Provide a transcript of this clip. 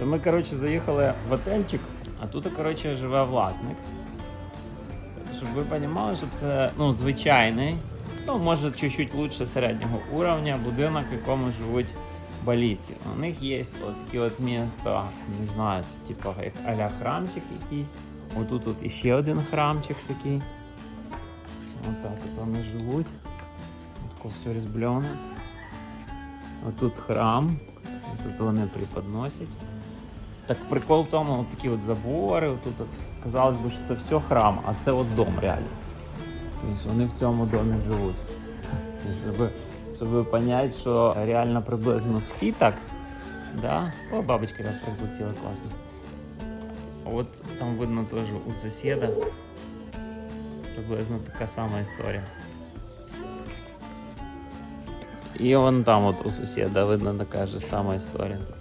То ми, коротше, заїхали в отельчик, а тут, коротше, живе власник. Щоб ви розуміли, що це ну, звичайний, ну, може, чуть-чуть лучше середнього уровня будинок, в якому живуть балійці. У них є от такі от місто, не знаю, це типу як аля храмчик якийсь. Отут тут іще один храмчик такий. Отак от вони живуть. Тако все різблене. Отут храм. Тут вони преподносять. Так прикол в тому, от такі от забори, отут от, казалось би, що це все храм, а це от дом реально. Тобто вони в цьому домі живуть. Щоб, щоб понять, що реально приблизно всі так. Да? О, бабочка так прикрутила класно. От там видно теж у сусіда приблизно така сама історія. І вон там от у сусіда видно така ж сама історія.